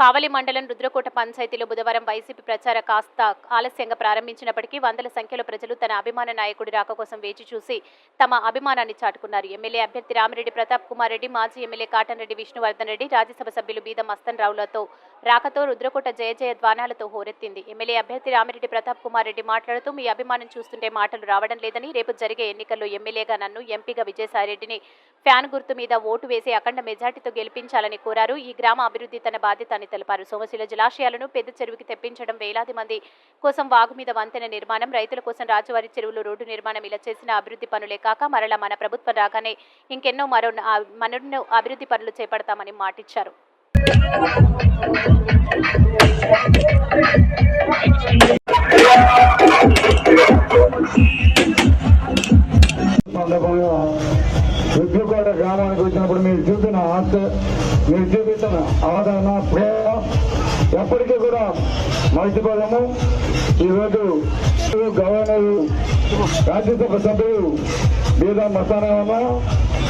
కావలి మండలం రుద్రకోట పంచాయతీలో బుధవారం వైసీపీ ప్రచార కాస్త ఆలస్యంగా ప్రారంభించినప్పటికీ వందల సంఖ్యలో ప్రజలు తన అభిమాన నాయకుడి రాక కోసం వేచి చూసి తమ అభిమానాన్ని చాటుకున్నారు. ఎమ్మెల్యే అభ్యర్థి రామిరెడ్డి ప్రతాప్ కుమార్ రెడ్డి మాజీ ఎమ్మెల్యే కాటన్రెడ్డి విష్ణువర్ధన్ రెడ్డి రాజ్యసభ సభ్యులు బీద మస్తన్ రావులతో రాకతో రుద్రకోట జయ జయ ద్వానాలతో హోరెత్తింది. ఎమ్మెల్యే అభ్యర్థి రామిరెడ్డి ప్రతాప్ కుమార్ రెడ్డి మాట్లాడుతూ మీ అభిమానం చూస్తుంటే మాటలు రావడం లేదని రేపు జరిగే ఎన్నికల్లో ఎమ్మెల్యేగా నన్ను ఎంపీగా విజయసాయిరెడ్డిని ఫ్యాన్ గుర్తు మీద ఓటు వేసి అఖండ మెజార్టీతో గెలిపించాలని కోరారు. ఈ గ్రామ అభివృద్ధి తన బాధ్యత అని తెలిపారు. సోమశిల జలాశయాలను పెద్ద చెరువుకి తెప్పించడం వేలాది మంది కోసం వాగు మీద వంతెన నిర్మాణం రైతుల కోసం రాజువారి చెరువులు రోడ్డు నిర్మాణం ఇలా చేసిన అభివృద్ధి పనులే కాక మరలా మన ప్రభుత్వం రాగానే ఇంకెన్నో మరో మరెన్నో అభివృద్ధి పనులు చేపడతామని మాటిచ్చారు. సందర్భంగా రుద్రకోట గ్రామానికి వచ్చినప్పుడు మీరు చూపిన ఆశ మీరు చూపించిన ఆదరణ ప్రేమ ఎప్పటికీ కూడా మర్చిపోలేము. ఈరోజు గవర్నర్ రాజ్యసభ సభ్యులు బీదా మసానా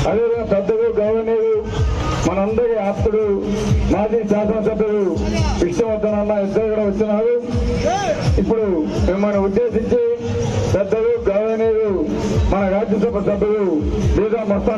అదేవిధంగా పెద్దలు గవర్నర్ మనందరి ఆప్తుడు మాజీ శాసనసభ్యులు విష్ణువర్ధన్ అన్న ఇద్దరు కూడా వచ్చినారు ఇప్పుడు మిమ్మల్ని ఉద్దేశించి పెద్దలు గవర్నరు మన రాజ్యసభ సభ్యులు బీదా మస్తాన్